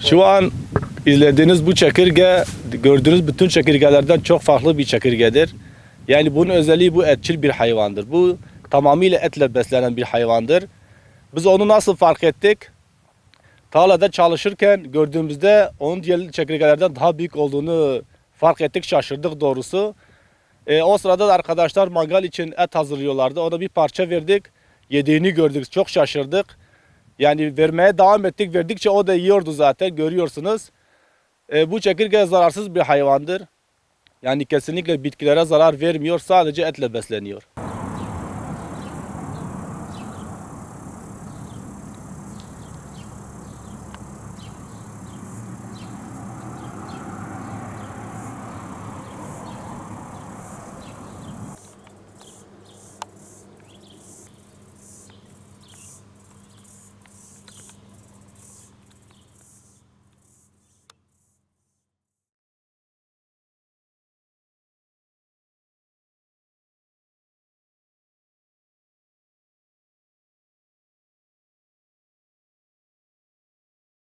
Şu an izlediğiniz bu çekirge gördüğünüz bütün çekirgelerden çok farklı bir çekirgedir. Yani bunun özelliği bu etçil bir hayvandır. Bu tamamıyla etle beslenen bir hayvandır. Biz onu nasıl fark ettik? Tarlada çalışırken gördüğümüzde onun diğer çekirgelerden daha büyük olduğunu fark ettik, şaşırdık doğrusu. E, o sırada da arkadaşlar mangal için et hazırlıyorlardı. Ona bir parça verdik. Yediğini gördük, çok şaşırdık. Yani vermeye devam ettik. Verdikçe o da yiyordu zaten görüyorsunuz. E, bu çekirge zararsız bir hayvandır. Yani kesinlikle bitkilere zarar vermiyor. Sadece etle besleniyor.